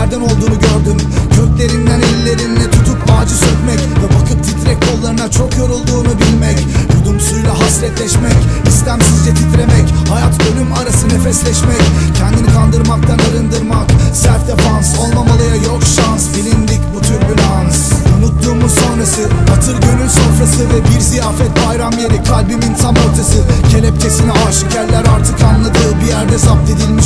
yerden olduğunu gördüm. Köklerinden ellerinle tutup ağacı sökmek Ve bakıp titrek kollarına çok yorulduğunu bilmek. Yudum suyla hasretleşmek istemsizce titremek Hayat ölüm arası nefesleşmek. Kendini kandırmaktan arındırmak Self defans olmamalıya yok şans. Bilindik bu türbülans Unuttuğumuz sonrası Hatır gönül sofrası ve bir ziyafet bayram yeri Kalbimin tam ortası. Kelepçesine aşık artık anladı Bir yerde zapt edilmiş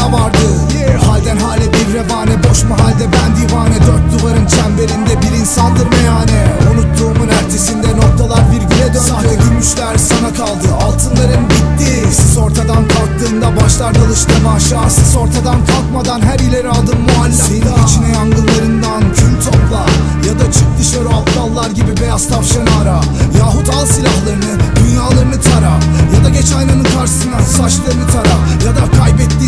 bana vardı. Yeah. Halden hale bir revane. Boş mahalde ben divane. Dört duvarın çemberinde bir insandır meyhane. Unuttuğumun ertesinde noktalar virgüle döndü. Sahte gümüşler sana kaldı. Altınların bitti. Siz ortadan kalktığında başlar dalış temaşa Siz ortadan kalkmadan her ileri adım muallakta. Senin içine yangınlarından kül topla. Ya da çık dışarı aptallar gibi beyaz tavşanı ara. Yahut al silahlarını dünyalarını tara. Ya da geç aynanın karşısına saçlarını tara. Ya da kaybettiğin